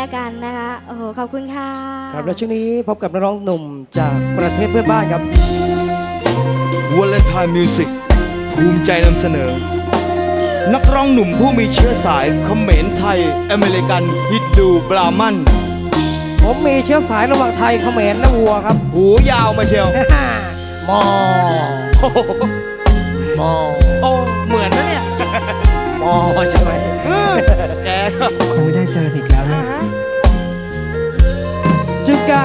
แล้วกันนะคะ โอ้โห ขอบคุณค่ะ ครับแล้วช่วงนี้พบกับนักร้องหนุ่มจากประเทศเพื่อนบ้านครับว a เลนไทน์มิวสิกภูมิใจนำเสนอ นักร้องหนุ่มผู้มีเชื้อสายเขมรไทย อเมริกันฮิดดูบรามัน ผมมีเชื้อสายระหว่างไทยเขมรและวัวครับ หูยาวมาเชียว มอโอ้โหมอโอ้เหมือนนะเนี่ย มอใช่ไหมเออแกก็คงไม่ได้เจออีกแล้วนะจึงกะ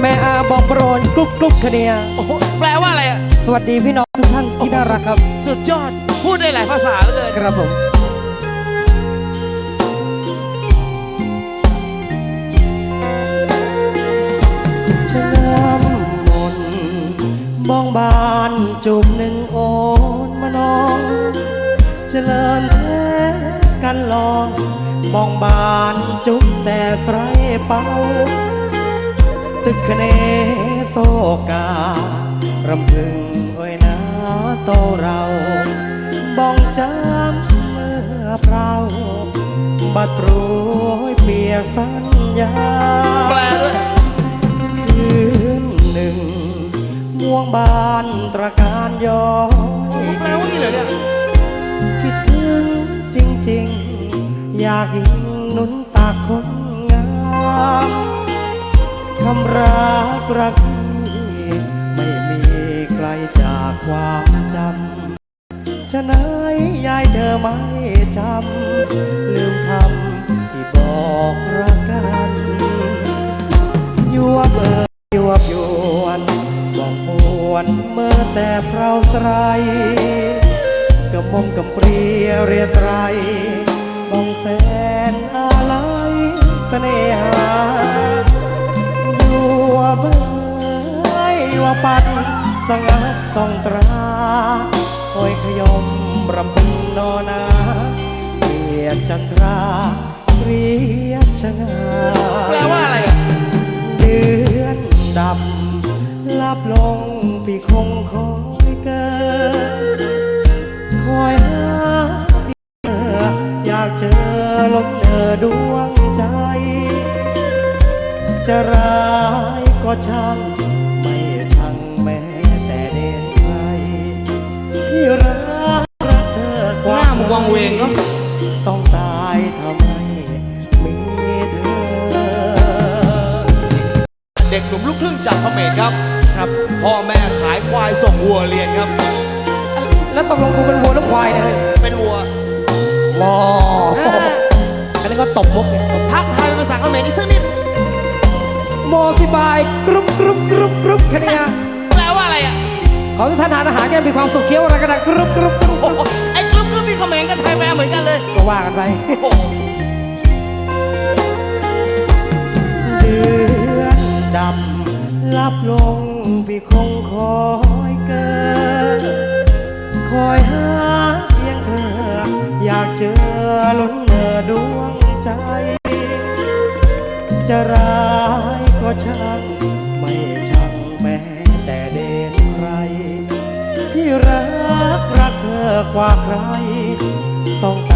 แม่อาบอกโปรนกรุบกรุบคะเนียโอ้โหแปลว่าอะไรอะ สวัสดีพี่น้องทุกท่านที่น่ารักครับ สุดยอด พูดได้หลายภาษาเหลือเกินครับผมชะน้ำมนต์มองบานจูบหนึ่งโอนมานอง เจริญแท้กันลองมองบานจุบแต่ไสรเป่า ตึกคะเนโซการำพึงไว้นาโตเราบ้องจำเมื่อเพราบัดโปรยเปียกสัญญาแปลด้วยคืนหนึ่งม่วงบานตระการย้อโอ้ยแปล อยากยิงนุนตาคนงามคำรักรักที่ไม่มีใครจากความจำฉะนั้นยายเธอไม่จำลืมคำที่บอกรักกันยัวเบเอ่ยยวยวนบอกปวนเมื่อแต่เพราไตรกระมงกำปรีเรียไตร มองแสนอะไรเสน่หาอยู่ว่าเบยว่าปัดสงัดต้องตราคอยขยมรำพึงนอนาเรียดจันทราเรียดชะงาแปลว่าอะไร จะร้ายก็ช่าง ไม่ช่างแม้แต่เด่นใครที่รักรักเธอกว่าหน้ามึงวังเวงเนอะต้องตายทำไมมีเธอ เด็กหนุ่มลูกครึ่งจากเขมรครับ ครับพ่อแม่ขายควายส่งวัวเรียนครับ แล้วตกลงกูเป็นวัวหรือควายเนี่ยเฮ้ยเป็นวัววออันนี้ก็ตบมุกเนี่ยตบทักทาย โมสิบายกรุบกรุบกรุบกรุบคะเนียแปลว่าอะไรอะขอให้ท่านทานอาหารแกมีความสุขเคี้ยวอะไรก็ได้กรุบกรุบกรุบกโอ้รุบโหไอ้กรุ๊ปกรุ๊ปนี่เขมรกับไทยแปลเหมือนกันเลยก็ว่ากันไป โอ้โหเดือนดำลับลงพี่คงคอยเกิดคอยหาเพียงเธอ อยากเจอล้นเนอดวงใจ จะร้ ช่างไม่ช่างแม้แต่เด่นใคร ที่รักรักเธอกว่าใคร ต้อง